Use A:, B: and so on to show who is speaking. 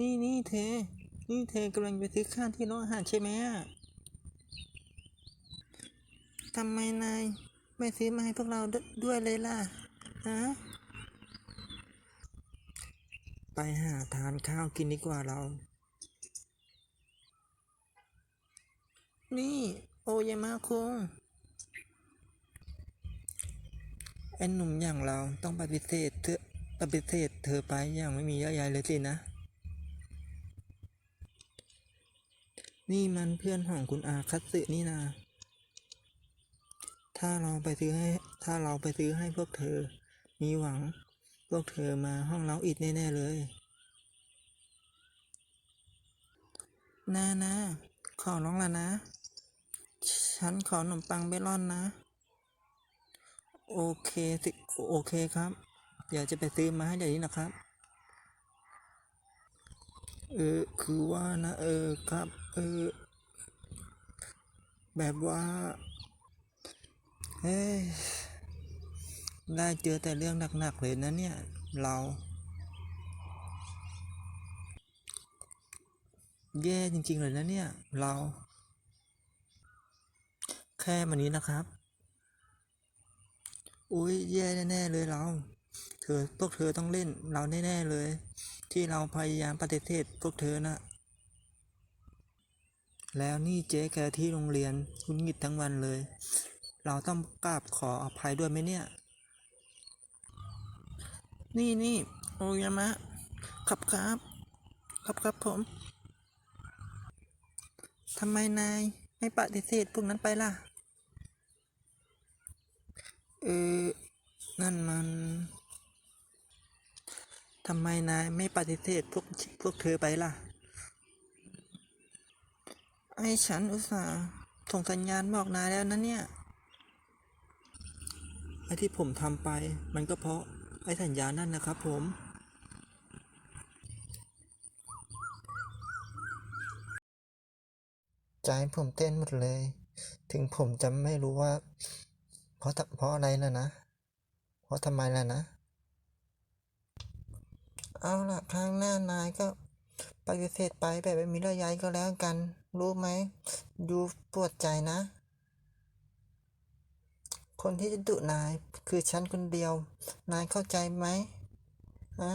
A: นี่นี่เธอ นี่เธอกำลังไปซื้อข้าวที่โรงอาหารใช่ไหมอะทำไมนายไม่ซื้อมาให้พวกเราดด้วยเลยล่ะ ฮะ ไปหาทานข้าวกินดีกว่าเรา นี่ โอยามาคุงไอ้หนุ่มอย่างเราต้องปฏิเสธเธอปฏิเสธเธอไปอย่างไม่มีเยอะใยเลยสินะ นี่มันเพื่อนของคุณอาคัตสึนี่นา ถ้าเราไปซื้อให้ ถ้าเราไปซื้อให้พวกเธอ มีหวัง พวกเธอมาห้องเราอีกแน่ๆเลย นานะ ขอร้องละนะ ฉันขอขนมปังเบลอนนะ โอเคสิ โอเคครับ เดี๋ยวจะไปซื้อมาให้เดี๋ยวนี้นะครับ เออ คือว่านะ เออครับ เออ แบบว่าเฮ้ยได้เจอแต่เรื่องหนักๆเลยนะเนี่ย เรา แย่จริง ๆ เลยนะเนี่ย เรา แค่มันนี้นะครับ อุ้ยแย่แน่ๆเลยเรา เธอพวกเธอต้องเล่นเราแน่ๆเลย ที่เราพยายามปฏิเสธพวกเธอนะ แล้วนี่เจ๊แกที่โรงเรียนหงุดหงิดทั้งวันเลย เราต้องกราบขออภัยด้วยไหมเนี่ย นี่นี่โอยามะครับครับ ครับครับผมทำไมนายไม่ปฏิเสธพวกนั้นไปล่ะ เออ นั่นมัน ทำไมนายไม่ปฏิเสธพวกพวกเธอไปล่ะ ไอ้ฉันอุตส่าห์ส่งสัญญาณบอกนายแล้วนะเนี่ย ไอ้ที่ผมทำไป มันก็เพราะไอ้สัญญาณนั่นนะครับผม ใจผมเต้นหมดเลย ถึงผมจะไม่รู้ว่า เพราะเพราะอะไรนะนะ เพราะทำไมล่ะนะ เอาล่ะครั้งหน้านายก็ ปฏิเสธไปแบบไม่มีระยะก็แล้วกัน รู้ไหมดูปวดใจนะ คนที่จะดุนายคือฉันคนเดียว นายเข้าใจไหมฮะ